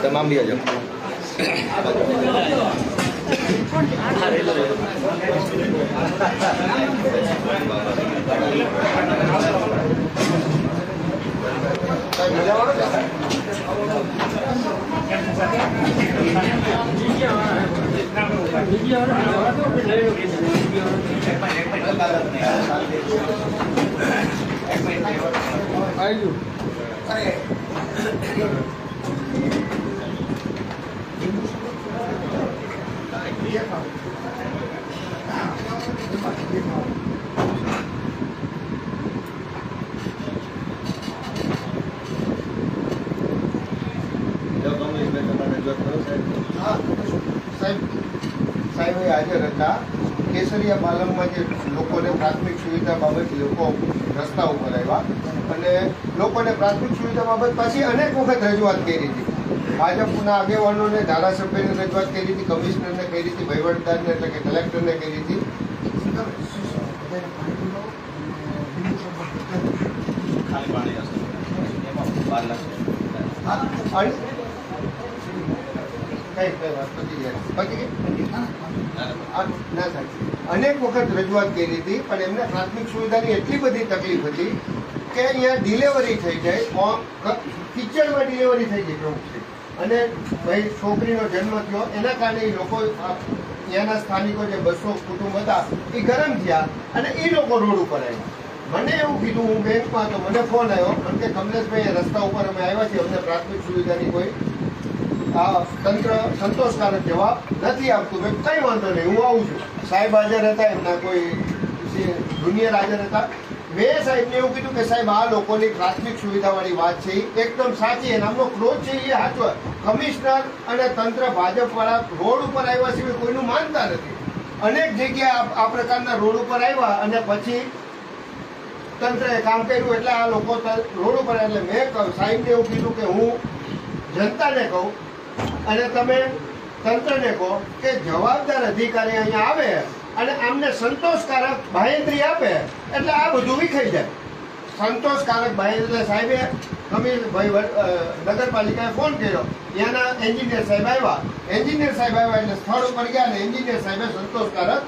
તમામ બી હજાર જો કમલેશભાઈ તમારે રજૂઆત કરો સાહેબ હાજર હતા કેસરિયા પાલમમાં જે લોકોને પ્રાથમિક સુવિધા બાબત લોકો રસ્તા ઉપર આવ્યા અને લોકોને પ્રાથમિક સુવિધા બાબત પાછી અનેક વખત રજૂઆત કરી હતી ભાજપના આગેવાનોને ધારાસભ્યને રજૂઆત કરી હતી, કમિશનરને કરી હતી, વહીવટદારને એટલે કે કલેક્ટરને કરી હતી. અનેક વખત રજૂઆત કરી હતી, પણ એમને પ્રાથમિક સુવિધાની એટલી બધી તકલીફ હતી કે અહીંયા ડિલિવરી થઈ જાય ફોર્મ કિચડમાં ડિલિવરી થઈ જાય, પ્રમુખશ્રી. અને ભાઈ છોકરીનો જન્મ થયો, એના કારણે લોકો ત્યાંના સ્થાનિકો જે બસો કુટુંબ હતા એ ગરમ થયા અને એ લોકો રોડ ઉપર આવ્યા. મને એવું કીધું, હું બેંકમાં તો મને ફોન આવ્યો કારણ કે કમલેશભાઈ રસ્તા ઉપર અમે આવ્યા છીએ, અમને પ્રાથમિક સુવિધાની કોઈ આ તંત્ર સંતોષકારક જવાબ નથી આપતું. મેં કંઈ વાંધો નહીં, હું આવું છું. સાહેબ હાજર હતા, એમના કોઈ જુનિયર હાજર હતા. મેં સાહેબને એવું કીધું કે સાહેબ, આ લોકોની પ્રાથમિક સુવિધાવાળી વાત છે એકદમ સાચી અને આમનો ક્રોધ છે એ સાચો કમિશનર અને તંત્ર ભાજપવાળા રોડ ઉપર આવ્યા સિવાય કોઈનું માનતા નથી. અનેક જગ્યાએ આ- આ પ્રકારના રોડ ઉપર આવ્યા અને પછી તંત્રએ કામ કર્યું એટલે આ લોકો રોડ ઉપર એટલે મેં કહ્યું, સાહેબને એવું કીધું કે હું જનતાને કહું અને તમે તંત્રને કહો કે જવાબદાર અધિકારી અહીંયા આવે અને આમને સંતોષકારક બાહેંધરી આપે. એટલે આ બધું વિખાઈ જાય. સંતોષકારક બાહેંધરી સાહેબે કમિલ ભાઈ નગરપાલિકાએ ફોન કર્યો. ત્યાંના એન્જિનિયર સાહેબ આવ્યા. એન્જિનિયર સાહેબ આવ્યા એટલે સ્થળ ઉપર ગયા અને એન્જિનિયર સાહેબે સંતોષકારક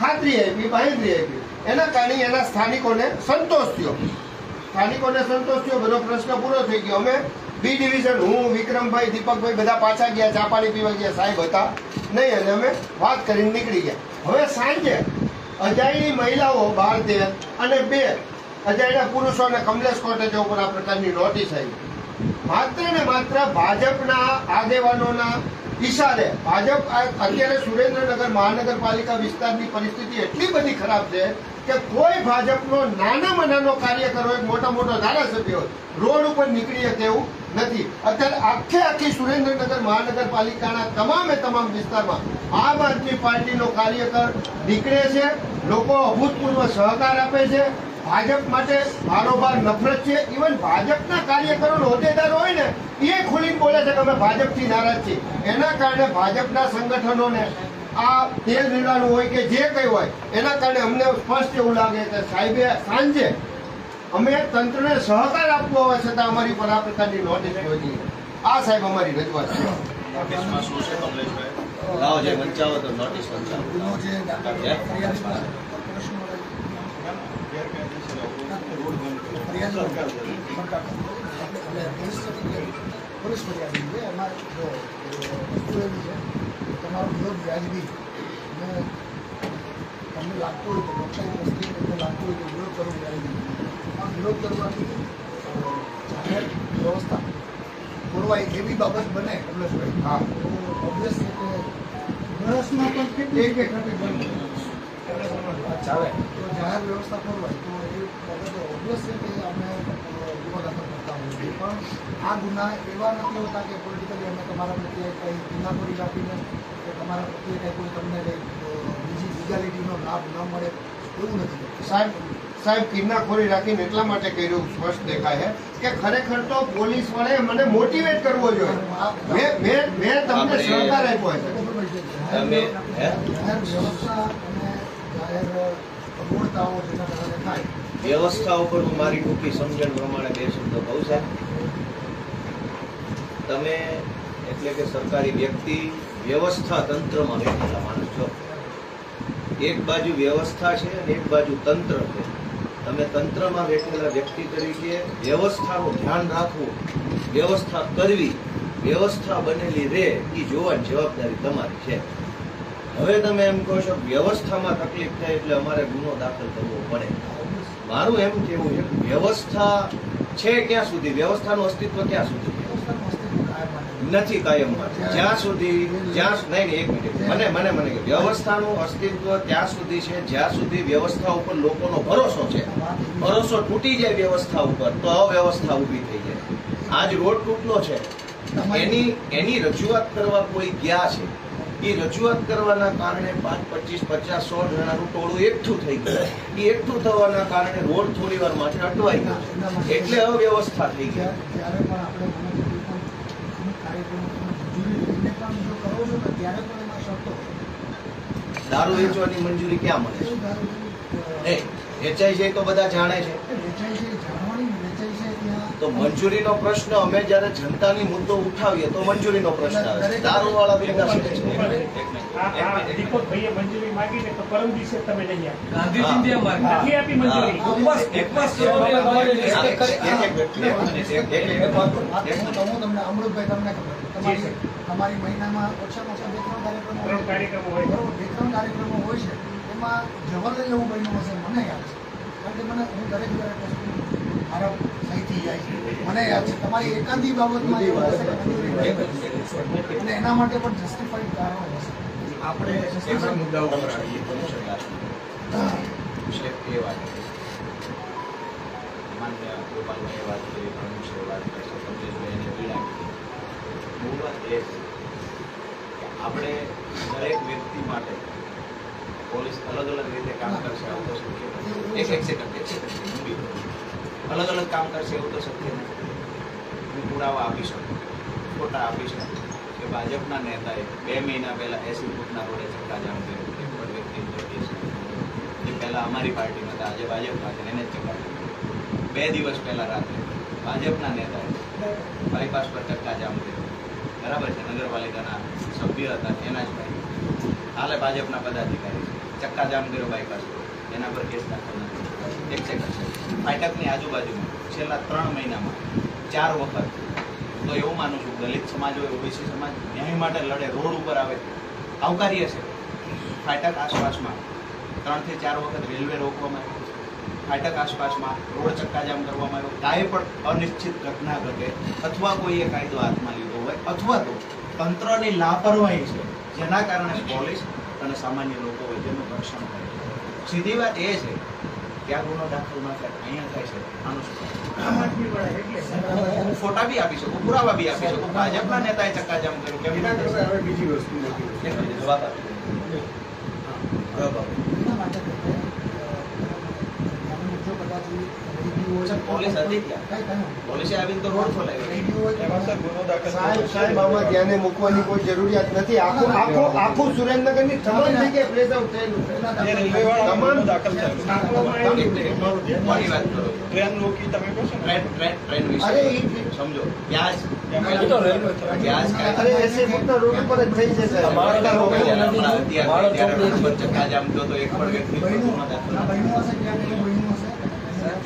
ખાતરી આપી બાહેંધરી આપી. એના કારણે એના સ્થાનિકોને સંતોષ થયો. સ્થાનિકોને સંતોષ થયો, બધો પ્રશ્ન પૂરો થઈ ગયો. અમે બી ડિવિઝન હું, વિક્રમભાઈ, દીપકભાઈ બધા પાછા ગયા, ચા પાણી પીવા ગયા, સાહેબ હતા. નહીં, અને અમે વાત કરીને નીકળી ગયા. હવે સાંજે અજાયણી મહિલાઓ બાર તેર અને બે અજાયણા પુરુષો અને કમલેશ કોટેજ ઉપર આ પ્રકારની નોટિસ આવી. માત્ર ને માત્ર ભાજપના આગેવાનોના ઈશારે ભાજપ અત્યારે સુરેન્દ્રનગર મહાનગરપાલિકા વિસ્તારની પરિસ્થિતિ એટલી બધી ખરાબ છે કે કોઈ ભાજપનો નાનામાં નાનો કાર્યકર હોય, મોટા મોટો ધારાસભ્ય હોય, રોડ ઉપર નીકળી શકે એવું નથી. અત્યારે આખે આખી સુરેન્દ્રનગર મહાનગરપાલિકાના તમામે તમામ વિસ્તારમાં આમ આદમી પાર્ટીનો કાર્યકર નીકળે છે, લોકો અભૂતપૂર્વ સહકાર આપે છે ભાજપ માટે ભારોભાર નફરત છે. ઇવન ભાજપના કાર્યકરો હોદ્દેદાર હોય ને એ ખુલીને બોલે છે કે અમે ભાજપથી નારાજ છીએ. એના કારણે ભાજપના સંગઠનોને આ તેલ રેડાનું હોય કે જે કંઈ હોય એના કારણે અમને સ્પષ્ટ એવું લાગે કે સાહેબે સાંજે અમે તંત્રને સહકાર આપવો હોવા છતાં અમારી પર આ પ્રકારની નોટિસ પહોંચી આ સાહેબ અમારી રજૂઆત છે. નોટિસમાં શું છે કમલેશભાઈ? લાવો જે વંચાવો તો નોટિસ વંચાવો પોલીસ ફરિયાદ છે એમાં જો વસ્તુ એવી છે તમારો વિરોધ વ્યાજબી અને તમને લાગતું હોય કે લોકશાહી વસ્તી તમને લાગતું હોય કે વિરોધ કરવો વ્યાજબી આ વિરોધ કરવાથી અ, જાહેર વ્યવસ્થા ખોરવાય એવી બાબત બને કમલેશભાઈ હા તો ઓબ્વિયસ છે કે વર્ષમાં પણ કેટલી એક એક ઘટી બને ચાલે તો જાહેર વ્યવસ્થા ખોરવાય તો એ બાબતે ઓબ્વિયસ છે કે અમે ગુનો દાખલ કરતા હોઈએ છીએ. પણ આ ગુના એવા નથી હોતા કે પોલિટિકલી અમે તમારા પ્રત્યે કંઈ ગુનાખોરી રાખીને કે તમારા પ્રત્યે કંઈ કોઈ તમને બીજી લીગાલિટીનો લાભ ન મળે એવું નથી. સાહેબ સાહેબ કિન્નાખોરી રાખીને એટલા માટે કર્યું સ્પષ્ટ દેખાય છે કે ખરેખર તો પોલીસ વડે મને મોટિવેટ કરવો જોઈએ. મેં મેં મેં તમને આપણે- સહકાર આપ્યો છે. તમે વ્યવસ્થા અને જાહેર વ્યવસ્થા ઉપર હું મારી ટૂંકી સમજણ પ્રમાણે બે શબ્દો કહું સાહેબ તમે એટલે કે સરકારી વ્યક્તિ વ્યવસ્થા તંત્રમાં બેઠેલા માણસ છો. એક બાજુ વ્યવસ્થા છે અને એક બાજુ તંત્ર છે. તમે તંત્રમાં બેઠેલા વ્યક્તિ તરીકે વ્યવસ્થાનું ધ્યાન રાખવું, વ્યવસ્થા કરવી, વ્યવસ્થા બનેલી રહે એ જોવાની જવાબદારી તમારી છે. હવે તમે એમ કહો છો, વ્યવસ્થામાં તકલીફ થાય એટલે અમારે ગુનો દાખલ કરવો પડે. મારું એમ કેવું છે વ્યવસ્થા છે ક્યાં સુધી? વ્યવસ્થાનું અસ્તિત્વ ક્યાં સુધી. નથી કાયમ જ્યાં સુધી, જ્યાં નહીં એક મિનિટ. મને મને મને વ્યવસ્થાનું અસ્તિત્વ ત્યાં સુધી છે, જ્યાં સુધી વ્યવસ્થા ઉપર લોકોનો ભરોસો છે. ભરોસો તૂટી જાય વ્યવસ્થા ઉપર, તો અવ્યવસ્થા ઊભી થઈ જાય. આજ રોડ તૂટલો છે. એની એની રજૂઆત કરવા કોઈ ગયા છે? એ રજૂઆત કરવાના કારણે પાંચ પચીસ પચાસ સો જણાનું ટોળું એકઠું થઈ ગયું. એ એકઠું થવાના કારણે રોડ થોડી વાર માટે અટવાઈ ગયો. એટલે અવ્યવસ્થા થઈ ગઈ. હોય. દારૂ વેચવાની મંજૂરી ક્યાં મળે છે? એચઆઈસી તો બધા જાણે છે એ વેચાય છે જાણવાની ને વેચાય છે ત્યાં તો મંજૂરીનો પ્રશ્ન અમે જ્યારે જનતાની મુદ્દો ઉઠાવીએ તો મંજૂરીનો પ્રશ્ન આવે દારૂ વાળા ભેગા છે. દીપકભાઈએ મંજૂરી માંગી ને તો પરમ દિવસે તમે નહીં ગાંધીજી આપી મંજૂરી. એક હું. તમને અમૃતભાઈ તમને ખબર તમારી તમારી મહિનામાં ઓછામાં ઓછા બે ત્રણ કાર્યક્રમો હોય. બરોબર બે ત્રણ કાર્યક્રમો હોય છે. એમાં જવહરલાલ એવું બન્યું હશે મને યાદ છે. કારણ કે મને હું દરેક દરેક વસ્તુ મારા સહીથી જાય છે. મને યાદ છે તમારી એકાંતી બાબતમાં એવું હશે અને એના માટે પણ જસ્ટિફાઈડ કારણો હશે આપણે એમના મુદ્દાઓ પર આવીએ છે? એ વાત માન્ય ગોપાલભાઈએ વાત વાત કરી એને પીડા મૂળ એ કે આપણે દરેક વ્યક્તિ માટે પોલીસ અલગ અલગ રીતે કામ કરશે, આવું તો શક્ય એક એક સેકન્ડ એક સેકન્ડ. અલગ અલગ કામ કરશે એવું તો શક્ય નથી. હું પુરાવા આપી શકું ફોટા આપી શકું કે ભાજપના નેતાએ બે મહિના પહેલાં એસી ફૂટના રોડે ચક્કાજામ કર્યો. એક વ્યક્તિ જે પહેલાં અમારી પાર્ટીમાં હતા, આજે ભાજપમાં છે, એને જ ચક્કા બે દિવસ પહેલાં રાત્રે ભાજપના નેતાએ બાયપાસ પર ચક્કાજામ કર્યો. બરાબર છે, નગરપાલિકાના સભ્ય હતા, એના જ ભાઈ. હાલે ભાજપના પદાધિકારી. છે ચક્કાજામ કર્યો બાયપાસ એના પર કેસ દાખલ નથી એક સેકન્ડ ફાટકની આજુબાજુ છેલ્લા ત્રણ મહિનામાં ચાર વખત તો એવું માનું છું, દલિત સમાજ હોય, ઓબીસી સમાજ, ન્યાય માટે લડે, રોડ ઉપર આવે, આવકાર્ય છે. ફાટક આસપાસમાં ત્રણથી ચાર વખત રેલવે રોકવામાં આવ્યો ફાટક આસપાસમાં રોડ ચક્કાજામ કરવામાં આવ્યો. કાંઈ પણ અનિશ્ચિત ઘટના ઘટે અથવા કોઈએ કાયદો હાથમાં લીધો હોય અથવા તો તંત્રની લાપરવાહી છે, જેના કારણે પોલીસ અને સામાન્ય લોકો વચ્ચેનું રક્ષણ થાય છે. સીધી વાત એ છે કે આ ગુનો દાખલ ન અહીંયા થાય છે આનું હું- ફોટા બી આપી શકું પુરાવા બી આપી શકું ભાજપના નેતાએ ચક્કાજામ કર્યું કેમ એના હવે બીજી વસ્તુ મિનિટ જવાબ આપી દો. પોલીસ હતી ત્યાં. પોલીસે આવીને તો રોડ ખોલાવ્યો સાહેબ સાહેબ આમાં ધ્યાને મૂકવાની કોઈ જરૂરિયાત નથી. આખું આખું આખું સુરેન્દ્રનગરની તમામ જગ્યાએ પ્લેસ આઉટ થયેલું તમામ નાખવામાં એક આવ્યું. મિનિટ, મારી વાત કરો. ટ્રેન રોકી તમે કહો છો ટ્રેન ટ્રેન ટ્રેન વિશે. સમજો. વ્યાજ એ તો રેલવે ટ્રેક. વ્યાજ કાંઈ- અરે રોડ ઉપર જ થઈ જશે. તો રોડ ઉપર નથી. હમણાં અત્યારે મારો ત્યારે ચોકડી નંબર ચક્કાજામ તો એક પણ વ્યક્તિ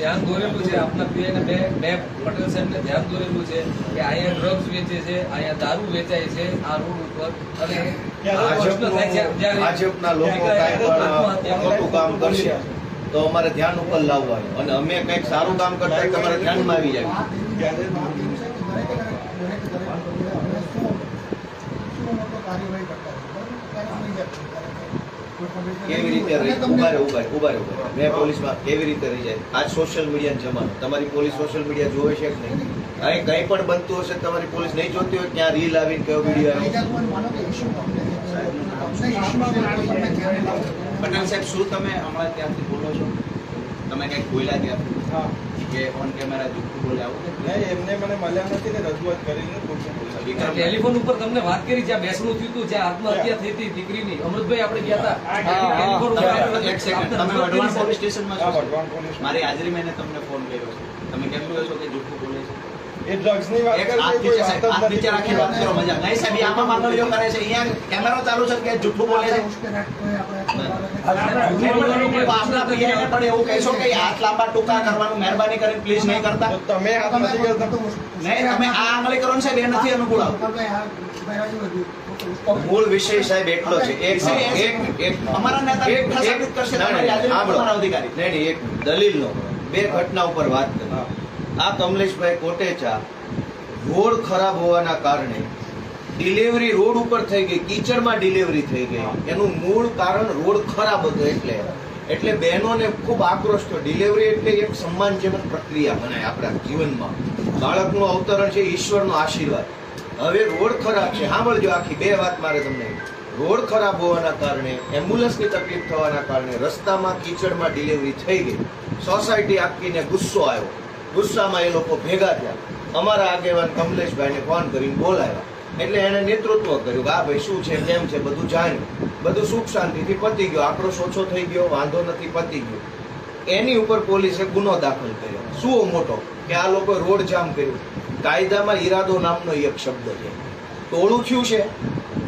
ધ્યાન દોરેલું છે. આપના પીએને બે બે પટેલ સાહેબને ધ્યાન દોરેલું છે કે અહીંયા ડ્રગ્સ વેચે છે અહીંયા દારૂ વેચાય છે આ રોડ ઉપર. અને ભાજપનું- લોકો ખોટું કામ કરશે તો અમારે ધ્યાન ઉપર લાવવાનું. અને અમે કંઈક સારું કામ કરતા તમારે ધ્યાનમાં આવી જાય. વાત એવી કેવી રીતે ઊભા રહે ઊભા ઊભા રહે. ઊભા મેં પોલીસમાં કેવી રીતે રહી જાય? આજ સોશિયલ મીડિયાનો જમાનો તમારી પોલીસ સોશિયલ મીડિયા જોવે છે કે નહીં? અહીં કંઈ પણ બનતું હશે તમારી પોલીસ નહીં જોતી હોય ક્યાં રીલ આવીને કયો વીડિયો. પટેલ સાહેબ શું તમે હમણાં ત્યાંથી બોલો છો? તમે કંઈક બોલ્યા ત્યાંથી? હા. કે ઓન કેમેરા જૂઠું બોલે આવું નહીં એમને મને મળ્યા નથી ને રજૂઆત કરીને ખોટું. ટેલિફોન ઉપર તમને વાત કરી જ્યાં બેસણું થયું હતું જ્યાં આત્મહત્યા થઈ હતી દીકરીની. અમૃતભાઈ આપણે ગયા હતા. ટેલિફોન ઉપર એક સેકન્ડ તમે વઢવાણ પોલીસ સ્ટેશનમાં છો? ભગવાન પોલીસ મારી હાજરી મેં તમને ફોન કર્યો છે. તમે કેમ કહો છો કે જૂઠું બોલે એ ડ્રગ્સની વાત કરે છે કોઈ વાત જ નથી રાખી વાત કરો મજા નહીં સાહેબ આમાં માંગણીઓ કરે છે. અહીંયા કેમેરો ચાલુ છે કે જૂઠું બોલે છે? તો આપના પણ એવું કહેશો કે હાથ લાંબા ટૂંકા કરવાનું મહેરબાની કરીને પ્લીઝ નહીં કરતા. તમે હાથ નથી કરતા. નહીં તમે આ અમલીકરણ સાહેબ એ નથી અનુકૂળ આવતું. મૂળ વિષય સાહેબ એટલો છે. એક એક એક અમારા નેતા એક- કરશે તમારી અધિકારી. નહીં, એક દલીલનો બે ઘટના ઉપર વાત કરી. આ કમલેશભાઈ કોટેચા રોડ ખરાબ હોવાના કારણે ડિલિવરી રોડ ઉપર થઈ ગઈ, કિચડમાં ડિલિવરી થઈ ગઈ. એનું મૂળ કારણ રોડ ખરાબ હતો એટલે. એટલે બહેનોને ખૂબ આક્રોશ થયો. ડિલિવરી એટલે એક સન્માનજનક પ્રક્રિયા ગણાય આપણા જીવનમાં. બાળકનું અવતરણ છે ઈશ્વરનો આશીર્વાદ. હવે રોડ ખરાબ છે. સાંભળજો આખી બે વાત મારે તમને. રોડ ખરાબ હોવાના કારણે, એમ્બ્યુલન્સની તકલીફ થવાના કારણે રસ્તામાં કીચડમાં ડિલિવરી થઈ ગઈ. સોસાયટી આખીને ગુસ્સો આવ્યો. ગુસ્સામાં એ લોકો ભેગા થયા. અમારા આગેવાન કમલેશભાઈને ફોન કરીને બોલાવ્યા. એટલે એણે નેતૃત્વ કર્યું કે આ ભાઈ શું છે, કેમ છે, બધું જાણ્યું. બધું સુખ શાંતિથી પતી ગયો. આક્રોશ ઓછો થઈ ગયો, વાંધો નથી, પતી ગયો. એની ઉપર પોલીસે ગુનો દાખલ કર્યો. શું મોટો? કે આ લોકોએ રોડ જામ કર્યું. કાયદામાં ઈરાદો નામનો એક શબ્દ છે. ટોળું થયું છે?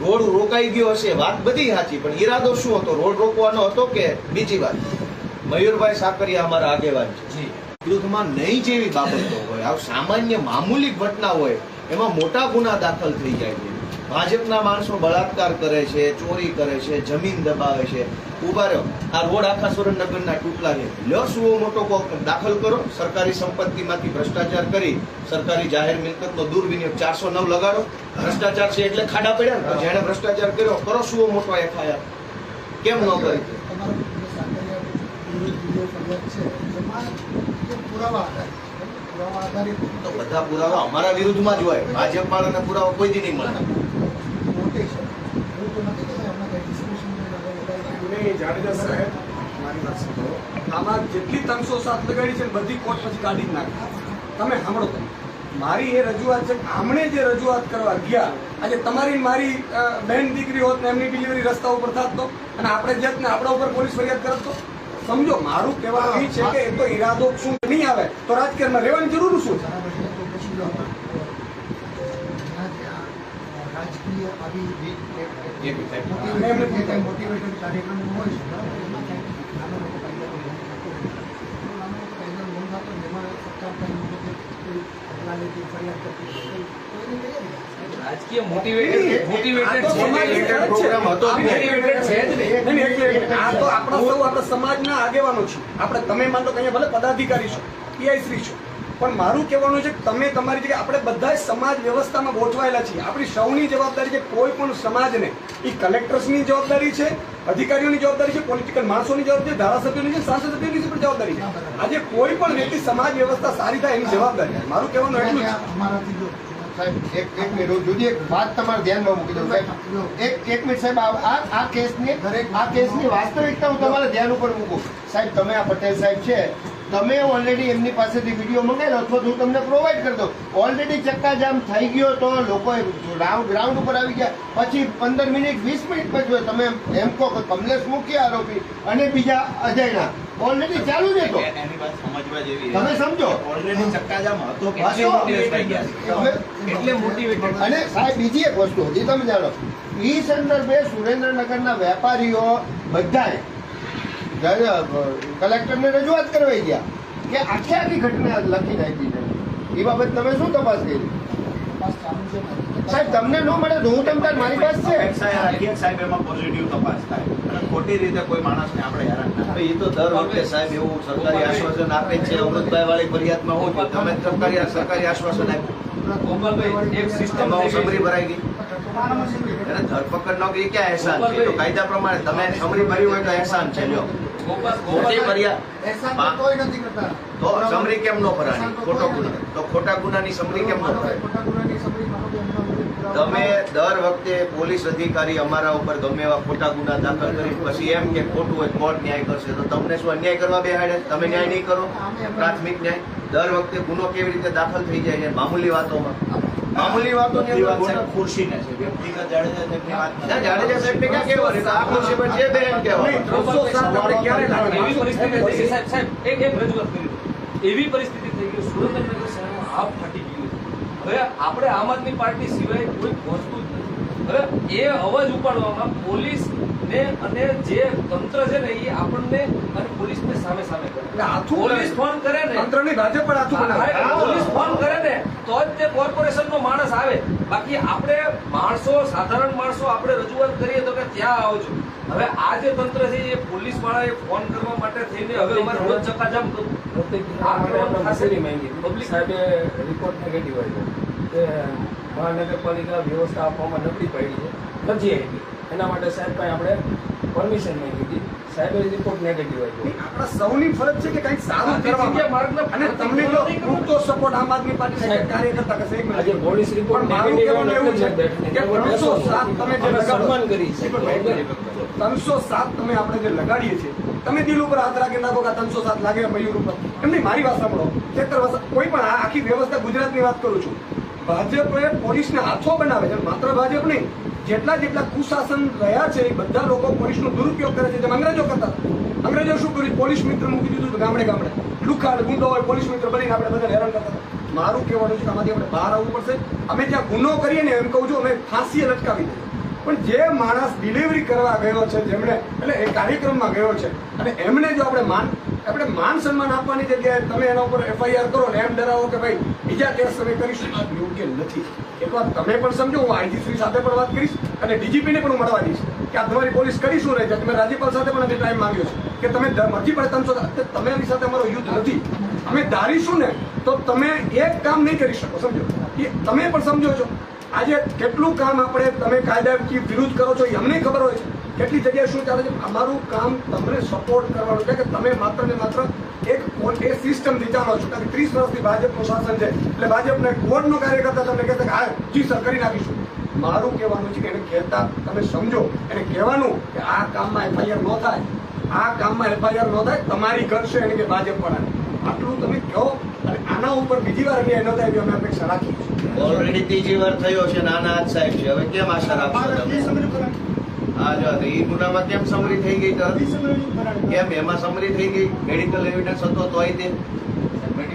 રોડ રોકાઈ ગયો હશે, વાત બધી સાચી, પણ ઈરાદો શું હતો? રોડ રોકવાનો હતો કે બીજી વાત? મયુરભાઈ સાકરિયા અમારા આગેવાન છે. વિરુદ્ધમાં નહીં જેવી બાબતો હોય આ સામાન્ય મામૂલી ઘટના હોય, એમાં મોટા ગુના દાખલ થઈ જાય છે. ભાજપના માણસો બળાત્કાર કરે છે, ચોરી કરે છે, જમીન દબાવે છે. ઊભા રહ્યો આ રોડ આખા સુરેન્દ્રનગરના તૂટલા છે. લ્યો સુવો મોટો કોક દાખલ કરો. સરકારી સંપત્તિમાંથી ભ્રષ્ટાચાર કરી, સરકારી જાહેર મિલકતનો દુર્વિનિયોગ ચારસો નવ લગાડો. ભ્રષ્ટાચાર છે એટલે ખાડા પડ્યા ને જેણે ભ્રષ્ટાચાર કર્યો, કરો સુવો મોટો એફઆઈઆર. કેમ ન કરી? પુરાવા પુરાવા આધારિત તો બધા પુરાવા અમારા વિરુદ્ધમાં જ હોય. ભાજપ વાળાના પુરાવા કોઈ દી નહીં મળે મોટી છે. તો નથી જાડેજા સાહેબ મારી વાત સાંભળો. આમાં જેટલી ત્રણસો સાત લગાડી છે બધી કોર્ટ પછી કાઢી જ નાખી. તમે સાંભળો તમે. મારી એ રજૂઆત છે કે આમણે જે રજૂઆત કરવા ગયા આજે તમારી મારી બહેન દીકરી હોત ને એમની ડિલિવરી રસ્તા ઉપર થાત તો? અને આપણે જેત ને આપણા ઉપર પોલીસ ફરિયાદ કરત તો? સમજો, મારું કહેવાનું એ છે કે એ તો ઈરાદો શું નહીં આવે, તો રાજકારણમાં રહેવાની જરૂર શું છે? મોટિવેટેડ કાર્યક્રમો હોય છે રાજકીય મોટિવેટેડ મોટિવેટેડ છે હતો મોટિવેટેડ છે. જ નહીં નહીં, નહીં, એક મિનિટ. આ તો આપણા સૌ આપણા સમાજના આગેવાનો છે. આપણે તમે માનો કે અહીંયા ભલે પદાધિકારી છો પીઆઈ શ્રી છો. પણ મારું કહેવાનું છે કે તમે તમારી જગ્યાએ આપણે બધા સમાજ વ્યવસ્થામાં ગોઠવાયેલા છીએ. આપણી સૌની જવાબદારી છે કોઈ પણ સમાજને. એ કલેક્ટર્સની જવાબદારી છે અધિકારીઓની જવાબદારી છે પોલિટિકલ માણસોની જવાબદારી છે ધારાસભ્યોની છે સાંસદ સભ્યોની પણ જવાબદારી છે. આજે કોઈ પણ વ્યક્તિ સમાજ વ્યવસ્થા સારી થાય એની જવાબદારી મારું કહેવાનું એટલું જો સાહેબ એક એક મિનિટ જુદી એક વાત તમારે ધ્યાનમાં મૂકી દઉં સાહેબ. એક એક મિનિટ સાહેબ આ આ- આ કેસની આ કેસની વાસ્તવિકતા હું તમારા ધ્યાન ઉપર મૂકું. સાહેબ તમે આ પટેલ સાહેબ છે તમે ઓલરેડી એમની પાસેથી વીડિયો મંગાવેલો અથવા તો હું તમને પ્રોવાઈડ કરી દઉં. ઓલરેડી ચક્કાજામ થઈ ગયો તો લોકો રાઉન્ડ ગ્રાઉન્ડ ઉપર આવી ગયા. પછી પંદર મિનિટ વીસ મિનિટ પછી તમે એમ કહો કે કમલેશ મુખ્ય આરોપી અને બીજા અજયના. ઓલરેડી ચાલુ જ હતો. તમે સમજો. અને સાહેબ બીજી એક વસ્તુ હજી તમે જાણો. એ સંદર્ભે સુરેન્દ્રનગરના વેપારીઓ બધાએ કલેક્ટરને રજૂઆત કરવાઈ ગયા કે આખી આખી ઘટના લખી નાખી છે. એ બાબત તમે શું તપાસ? કરી. સાહેબ તમને ન મળે તો હું તમને મારી પાસે છે. એ સાહેબ એમાં પોઝિટિવ તપાસ થાય. અને ખોટી રીતે કોઈ માણસને આપણે હેરાન ના એ તો દર વખતે સાહેબ એવું સરકારી આશ્વાસન આપે છે. અમૃતભાઈ વાળી ફરિયાદમાં હોય તમે સરકારી સરકારી આશ્વાસન આપ્યું. ગોપાલભાઈ એક સિસ્ટમ સમરી ભરાઈ ગઈ. ધરપકડ નો એ ક્યાં એહસાન છે? તો કાયદા પ્રમાણે તમે સમરી ભરી હોય તો એહસાન છે તો સમરી કેમ નો ભરાણી ખોટો ગુનો. તો ખોટા ગુનાની સમરી કેમ નો ભરાય? તમે દર વખતે પોલીસ અધિકારી અમારા ઉપર ગમે એવા ખોટા ગુના દાખલ કરી પછી એમ કે ખોટું હોય કોર્ટ ન્યાય કરશે. તો તમને શું અન્યાય કરવા બેહાડે? તમે ન્યાય નહીં કરો? પ્રાથમિક ન્યાય. દર વખતે ગુનો કેવી રીતે દાખલ થઈ જાય છે? મામૂલી વાતોમાં. મામૂલી વાતોની અંદર ખુરશીને છે. વ્યક્તિગત જાડેજા સાહેબની વાત ના, જાડેજા સાહેબને ક્યાં કહેવાનું? આ ખુરશી પર જે બેન કહેવાનું. ત્રણસો સાત આપણે ક્યારે લાગે એવી પરિસ્થિતિ થઈ સાહેબ સાહેબ એક એક રજૂઆત કરી દો. એવી પરિસ્થિતિ થઈ ગઈ સુરેન્દ્રનગર શહેરમાં આપ ફાટી ગયું હવે આપણે આમ આદમી પાર્ટી સિવાય કોઈ પહોંચતું જ નથી. હવે એ અવાજ ઉપાડવામાં પોલીસ ને અને જે તંત્ર છે ને એ આપણને અને પોલીસને સામે સામે કરે. પોલીસ ફોન કરે ને. તંત્રની ભાજપ પણ હાથું બનાવે એટલે પોલીસ ફોન કરે ને તો જ તે માણસ આવે બાકી આપણે માણસો સાધારણ માણસો આપણે રજૂઆત કરીએ તો કે ત્યાં આવજો હવે આ જે તંત્ર છે એ પોલીસ વાળાએ ફોન કરવા માટે થઈને હવે અમારે રોજ ચકાજામ કરવું. પબ્લિક સાહેબે રિપોર્ટ નેગેટિવ આવ્યો કે મહાનગરપાલિકા વ્યવસ્થા આપવામાં નબળી પડી છે. નથી આવી એના માટે સાહેબ પાસે આપણે પરમિશન માંગી હતી. સાહેબે રિપોર્ટ નેગેટિવ આવ્યો આપણા સૌની ફરજ છે કે કંઈક સારું કરવા અને તમને જો પૂરતો સપોર્ટ આમ આદમી પાર્ટી સાહેબ, કાર્યકર્તા કશે એક આજે પોલીસ રિપોર્ટ પણ મારું એવું છે કે એટલે ત્રણસો સાત તમે જે સન્માન કરી છે. ત્રણસો સાત તમે આપણે જે લગાડીએ છીએ તમે દિલ ઉપર હાથ રાખી નાખો કે ત્રણસો સાત લાગે મયુર ઉપર. એમની મારી વાત સાંભળો. તેતર કોઈ પણ આ આખી વ્યવસ્થા ગુજરાતની વાત કરું છું. ભાજપે પોલીસને હાથો બનાવે છે માત્ર ભાજપ નહીં. જેટલા જેટલા કુશાસન રહ્યા છે, એ બધા લોકો પોલીસનો દુરુપયોગ કરે છે. જેમ અંગ્રેજો કરતા અંગ્રેજો શું કર્યું? પોલીસ મિત્ર મૂકી દીધું ગામડે ગામડે. લુખાડ ગુંડો હોય, પોલીસ મિત્ર બનીને આપણે બધા હેરાન કરતા મારું કહેવાનું છે આમાંથી આપણે બહાર આવવું પડશે. અમે જ્યાં ગુનો કરીએ ને એમ કહું છું, અમે ફાંસીએ લટકાવી દઈએ. પણ જે માણસ ડિલિવરી કરવા ગયો છે, જેમણે, એટલે એ કાર્યક્રમમાં ગયો છે, અને એમને જો આપણે માન આપણે માન સન્માન આપવાની જગ્યાએ તમે એના ઉપર એફઆઈઆર કરો ને એમ ડરાવો કે ભાઈ, બીજા કેસ તમે કરીશું. યોગ્ય નથી. એક વાત તમે પણ સમજો, હું આઈજી શ્રી સાથે પણ વાત કરીશ અને ડીજીપીને પણ હું મળવા દઈશ કે આ તમારી પોલીસ કરી શું રહે છે? તમે રાજ્યપાલ સાથે પણ અમે ટાઈમ માંગ્યો છે કે તમે મરજી પડે ત્રણસો તમે એની સાથે અમારો યુદ્ધ નથી. અમે ધારીશું ને તો તમે એક કામ નહીં કરી શકો, સમજો. એ તમે પણ સમજો છો. આજે કેટલું કામ આપણે તમે કાયદાથી વિરુદ્ધ કરો છો એ અમને ખબર હોય છે. કેટલી જગ્યાએ શું ચાલે છે? અમારું કામ તમને સપોર્ટ કરવાનું છે કે તમે માત્ર ને માત્ર એક એ સિસ્ટમથી ચાલો છો. કારણ કે ત્રીસ વર્ષથી ભાજપનું શાસન છે. એટલે ભાજપને કોર્ટનો કાર્યકર્તા તમને કહેતા કે હા જી સર કરી નાખીશું. મારું કહેવાનું છે કે એને કહેતા તમે સમજો. એને કહેવાનું કે આ કામમાં એફઆઈઆર ન થાય. આ કામમાં એફઆઈઆર ન થાય તમારી કરશે એને કે ભાજપ પણ આટલું તમે કહો અને આના ઉપર બીજી વાર અન્યાય ન થાય એવી અમે અપેક્ષા રાખીએ છીએ. ઓલરેડી ત્રીજી વાર થયો છે નાના સાહેબ છે. હવે કેમ આશા રાખશો તમે? હા જો તો ઈ ગુનામાં કેમ સમરી થઈ ગઈ તો? કેમ એમાં સમરી થઈ ગઈ? મેડિકલ એવિડન્સ હતો તોય તે.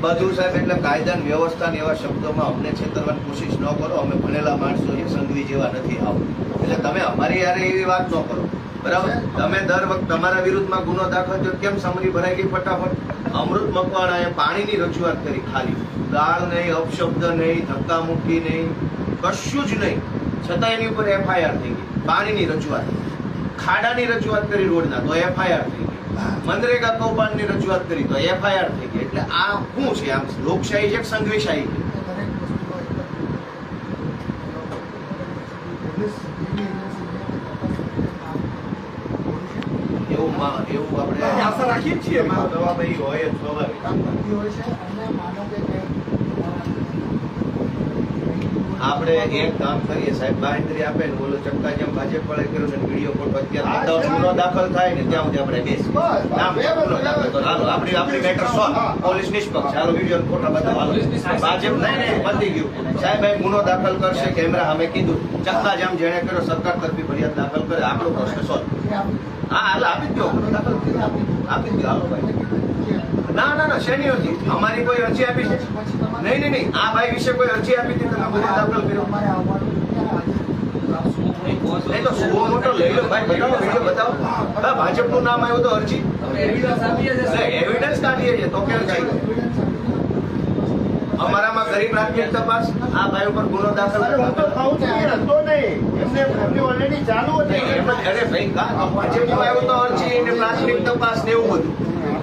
બધું સાહેબ, એટલે કાયદા વ્યવસ્થા એવા શબ્દોમાં અમને છેતરવાની કોશિશ ન કરો. અમે ભણેલા માણસો એ સંઘવી જેવા નથી આવો. એટલે તમે અમારી યારે એવી વાત ન કરો. બરાબર? તમે દર વખત તમારા વિરુદ્ધમાં ગુનો દાખલ થયો, કેમ સમરી ભરાઈ ગઈ ફટાફટ? અમૃત મકવાણાએ પાણીની રજૂઆત કરી ખાલી. ગાળ નહીં, અપશબ્દ નહીં, ધક્કા મુક્કી નહીં, કશું જ નહીં. છતાં એની ઉપર એફઆઈઆર થઈ ગઈ. પાણીની રજૂઆત. ખાડાની રજૂઆત કરી રોડના તો એફઆઈઆર થઈ ગઈ. મનરેગા કૌભાંડની રજૂઆત કરી તો એફઆઈઆર થઈ ગઈ. એટલે આ શું છે? આમ લોકશાહી છે સંઘવીશાહી છે? એવું એવું આપણે આશા રાખીએ છીએ. હોય જ સ્વાભાવિક કામ કરતી હોય છે અને માનો કે કંઈક આપણે એક કામ કરીએ સાહેબ બાંહેધરી આપે ને બોલો ચક્કા જેમ ભાજપ વાળાએ કર્યું ને વીડિયો ફોટો અત્યારે દસ ગુનો દાખલ થાય ને ત્યાં સુધી આપણે બેસી. હાલો આપણી આપણી મેટર સોલ્વ પોલીસ નિષ્પક્ષ. હાલો વીડિયો ફોટા બધા હાલો. ભાજપ નહીં ને પતી ગયું. સાહેબ ભાઈ ગુનો દાખલ કરશે કેમેરા અમે કીધું. ચક્કા જેમ જેણે કર્યો સરકાર તરફી ફરિયાદ દાખલ કરે. આપણો પ્રશ્ન સોલ્વ હા હાલ આપી જ દો ગુનો દાખલ કર્યો. આપી જ દો હાલો ભાઈ. ના ના ના શેની અરજી? અમારી કોઈ અરજી આપી છે? નહીં નહીં નહીં આ ભાઈ વિશે કોઈ અરજી આપી હતી તમે બધા દાખલ કર્યો. ભાજપ ભાજપનું નામ આવ્યું તો અરજી? એવિડન્સ આપીએ છે એટલે એવિડન્સ કાઢીએ છીએ તો કે અમારામાં ગરીબ પ્રાથમિક તપાસ આ ભાઈ ઉપર ગુનો દાખલ અરે ભાઈ આવ્યું તો અરજી પ્રાથમિક તપાસ ને એવું બધું.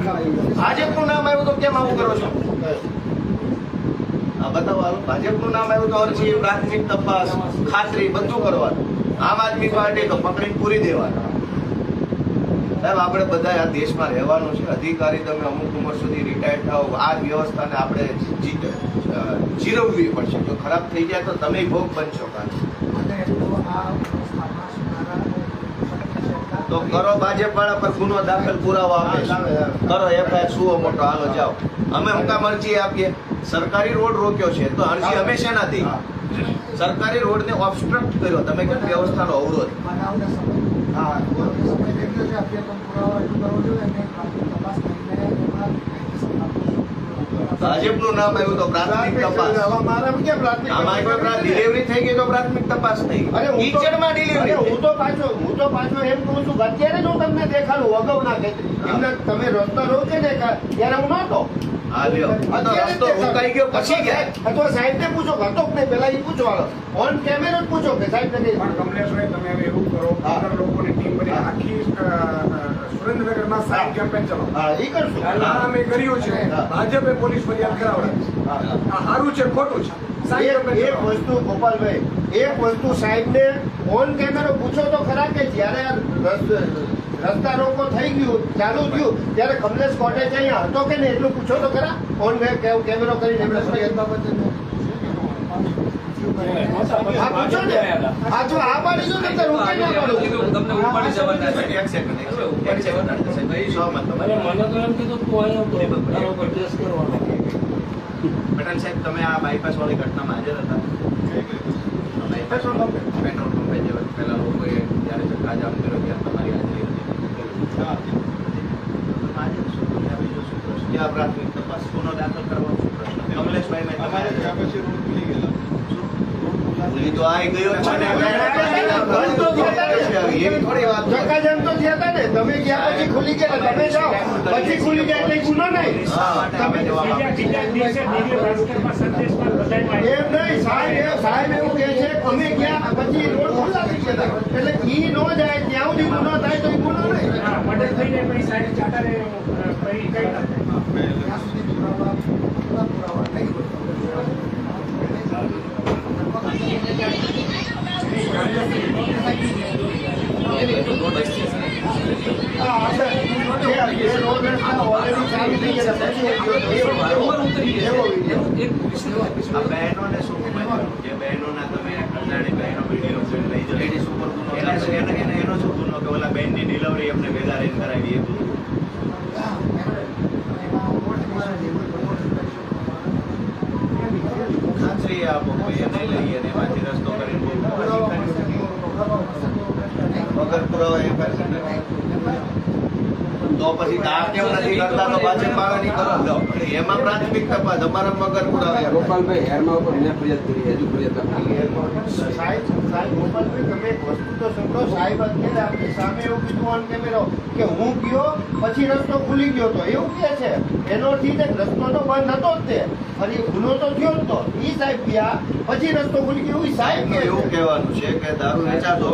ભાજપનું નામ આવ્યું તો કેમ આવું કરો છો? આ બતાવો હાલો. ભાજપનું નામ આવ્યું તો અરજી પ્રાથમિક તપાસ ખાતરી બધું કરવાનું. આમ આદમી પાર્ટી તો પકડીને પૂરી દેવાનું. સાહેબ આપણે બધા આ દેશમાં રહેવાનું છે. અધિકારી તમે અમુક ઉંમર સુધી રિટાયર થાઓ. આ વ્યવસ્થાને આપણે જીરવવી પડશે. જો ખરાબ થઈ જાય તો તમે ભોગ બનશો કાલે અને એટલું આ વ્યવસ્થામાં સુધારા અને તો કરો ભાજપ વાળા પર ગુનો દાખલ પુરાવા આપે કરો એફઆઈઆર સુઓ મોટો હાલો જાઓ. અમે હું કામ અરજી આપીએ. સરકારી રોડ રોક્યો છે તો અરજી અમે શેનાથી સરકારી રોડને ઓબસ્ટ્રક્ટ કર્યો. તમે કે વ્યવસ્થાનો અવરોધ? હા સમય થઈ ગયો છે અભ્યર્થન પુરાવા એટલું કરવો જોઈએ અને પ્રાથમિક તપાસ કરીને એમાં કાયદેસર કામગીરી ભાજપનું નામ આવ્યું તો પ્રાથમિક તપાસ. હવે પ્રાથમિક આમાં ડિલિવરી થઈ ગઈ તો પ્રાથમિક તપાસ થઈ અરે કિચડમાં ડિલિવરી હું તો પાછો હું તો પાછો એમ કહું છું અત્યારે જ હું તમને દેખાડું અગાઉ ના કે તમે રસ્તો રહો છે ને ત્યારે હું નહોતો. હા લ્યો. આ તો અત્યારે જ રસ્તો દેખાડું. રોકાઈ ગયો પછી ગયા. અથવા સાહેબને પૂછો હતો કે પેલા એ પૂછો ઓન કેમેરો જ પૂછો કે સાહેબ નથી પણ કમલેશભાઈ તમે હવે એવું કરો લોકોની ટીમ બની આખી સુરેન્દ્રનગરમાં સાઈડ કેમ્પેન ચલાવો હા એ કરશું. આ અમે કર્યું છે. ભાજપે પોલીસ ફરિયાદ કરાવડે. આ સારું છે ખોટું છે. એક. વસ્તુ ગોપાલભાઈ એક વસ્તુ સાહેબને ઓન કેમેરો પૂછો તો ખરા કે જ્યારે રસ્તા રોકો થઈ ગયું ચાલુ થયું ત્યારે કમલેશ કોટેજ અહીંયા હતો કે નહીં એટલું પૂછો તો ખરા? ઓન કેમેરો કરીને એમણે ફરિયાદ બાબતે પટેલ સાહેબ તમે આ બાયપાસ વાળી ઘટનામાં હાજર હતા? બાયપાસ પેટ્રોલ પંપે જે પેલા લોકોએ જ્યારે ચક્કાજામ કર્યો ત્યારે તમારી હાજરી હતી. આજે તો બીજો શું પ્રશ્ન? પ્રાથમિક તપાસ કોનો દાખલ કરવાનો શું પ્રશ્ન? કમલેશભાઈ મેં તમારે પછી રોડ ખુલી ગયેલા ભૂલી તો આઈ ગયો થોડી વાત છે. તો થયા હતા ને. તમે ગયા પછી ખુલી ગયા તમે જાઓ. પછી ખુલી ગયા એટલે ગુનો નહીં. શા માટે અમે જવાબ બીજા આપીએ બીજા દિવસે દિવ્ય ભાસ્કરમાં સંદેશમાં બધાયમાં એમ નહીં સાહેબ એ- સાહેબ એવું કહે છે અમે ગયા પછી રોડ ખુલ્લા થઈ ગયા એટલે ઈ નો જાય ત્યાં સુધી ગુનો થાય તો ગુનો નહીં. સાહેબ કઈ સુધી પુરાવા પુરાવા નહીં આ આપણે જે- જે રોડ રસ્તા already ચાલુ થઈ ગયા હતા, પછી એક દિવસ એવો- વારંવાર ઉતરી એવો ગયા છે. વીડિયો. એક વિષય- આ બહેનોને શું? જે બહેનોના તમે એને શું કે ઓલા બહેનની ડિલિવરી એમને ભેગા રહીને કરાવી આપો એને લઈએ ને એમાંથી રસ્તો કરીને બહુ વગર પુરાવા એ પાસે નથી. તો પછી કેમ નથી કરતા? તો પાછી વાળા નહીં કરો. લો. એમાં પ્રાથમિક તપાસ. અમારા મગર ઉડાવે ગોપાલભાઈ હેરમાં ઉપર મેં ફરિયાદ કરી હજુ ફરિયાદ સાહેબ સાહેબ ગોપાલભાઈ તમે એક વસ્તુ તો સાંભળો. સાહેબ અત્યારે આપણી સામે એવું કીધું ઓન કેમેરો કે હું ગયો પછી રસ્તો ખુલી ગયો તો. એવું કે છે. એનો અર્થ છે રસ્તો તો બંધ હતો જ તે. ફરી ગુનો તો થયો જ તો. એ સાહેબ ગયા પછી રસ્તો ખુલી ગયો. એ સાહેબ કે એવું કહેવાનું છે કે દારૂ વેચાતો.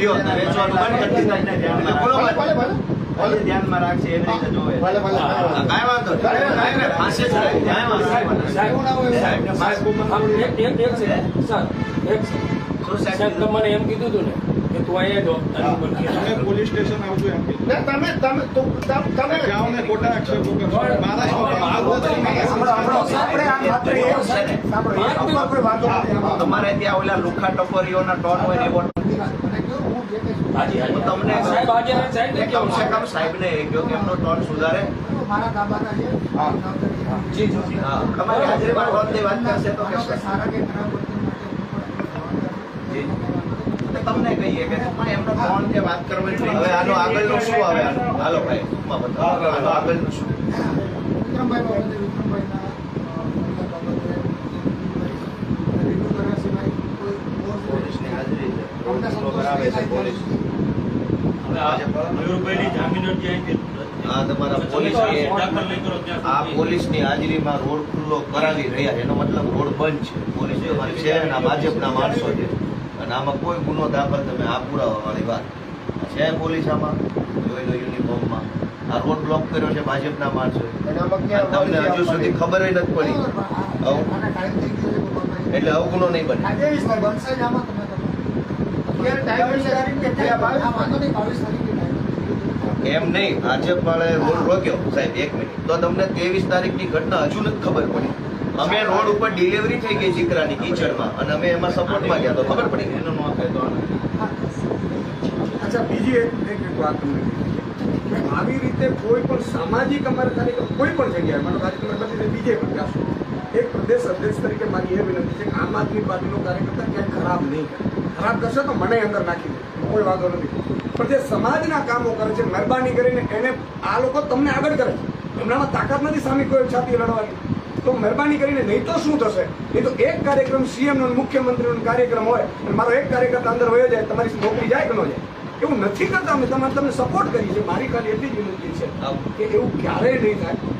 ગયો વેચવાનું બંધ કરી દીધું. ભલે ધ્યાનમાં રાખશે એ રીતે જોવે ભલે ભલે કાંઈ વાંધો કાંઈ ફાંસી કાંઈ વાંધો નહીં. સાહેબ, સાહેબને ફાંસી આમ એક એક એક સર એક સેકન્ડ સાહેબ સાહેબ તમને એમ કીધું હતું ને કે તું અહીંયા જો તારી તમે પોલીસ સ્ટેશન આવજો એમ કીધું. તમે તમે તમે જાઓ ને ખોટા આક્ષેપો નથી તમારે ત્યાં ઓલા લુખા ટપરીઓના ટોન હોય એવો હાજી હાજી હું તમને સાહેબ આજે સાહેબ ને કમ સે કેવું કમ સાહેબને એ કહ્યો કે એમનો ટોન સુધારે મારા દાબાના છે જી જી જી હા તમારી હાજરીમાં ટોનની વાત કરશે તો કહેશે સારા કે ખરાબ વર્તન માટે એટલે તમને કહીએ કે પણ એમનો ટોન જે વાત કરવાની રીત હવે છે, આનો આગળનું શું આવે આનું? હાલો ભાઈ ટૂંકમાં બતાવો. આનો આગળનું શું વિક્રમભાઈ બાબતે વિક્રમભાઈના અ, બાબતે રિન્યુ કર્યા સિવાય કોઈ પોલીસની હાજરી છે અમને રોડ સંતોષ કરાવે છે નહીં પોલીસ આ તમારા પોલીસની હાજરીમાં રોડ ખુલ્લો કરાવી રહ્યા છે. એનો મતલબ રોડ બંધ છે. પોલીસ ભાજપના માણસો છે. અને આમાં કોઈ ગુનો દાખલ તમે આ પુરાવા વાળી વાત છે પોલીસ આમાં? જોઈ લો યુનિફોર્મમાં. આ રોડ બ્લોક કર્યો છે ભાજપના માણસો તમને હજુ સુધી ખબર નથી પડી. એટલે અવગુનો નહીં બને. એમ નહીં ભાજપ વાળાએ રોડ રોક્યો. સાહેબ એક મિનિટ. તો તમને ત્રેવીસ તારીખની ઘટના હજુ નથી ખબર પડી. અમે રોડ ઉપર ડિલિવરી થઈ ગઈ દીકરાની કીચડમાં અને અમે એમાં સપોર્ટમાં ગયા. તો ખબર પડી એનો અચ્છા બીજી એક વાત તમને આવી રીતે કોઈ પણ સામાજિક અમારે કાર્યક્રમ કોઈ પણ જગ્યાએ મારો કાર્યક્રમ બીજે પણ એક પ્રદેશ તરીકે મારી એ વિનંતી છે કે આમ આદમી પાર્ટીનો કાર્યકર્તા ક્યાંય ખરાબ નહીં કરે. ખરાબ કરશે તો મને અંદર નાખી દે. કોઈ વાંધો નથી. પણ જે સમાજના કામો કરે છે મહેરબાની કરીને એને આ લોકો તમને આગળ કરે છે. એમનામાં તાકાત નથી સામે કોઈ છાતી લડવાની. તો મહેરબાની કરીને નહીં તો શું થશે? એ તો એક કાર્યક્રમ સીએમનો મુખ્યમંત્રીનો કાર્યક્રમ હોય અને મારો એક કાર્યકર્તા અંદર વયો જાય તમારી નોકરી જાય કે ન જાય? એવું નથી કરતા અમે. તમારે તમને સપોર્ટ કરીએ છીએ. મારી ખાલી એટલી જ વિનંતી છે કે એવું ક્યારેય નહીં થાય.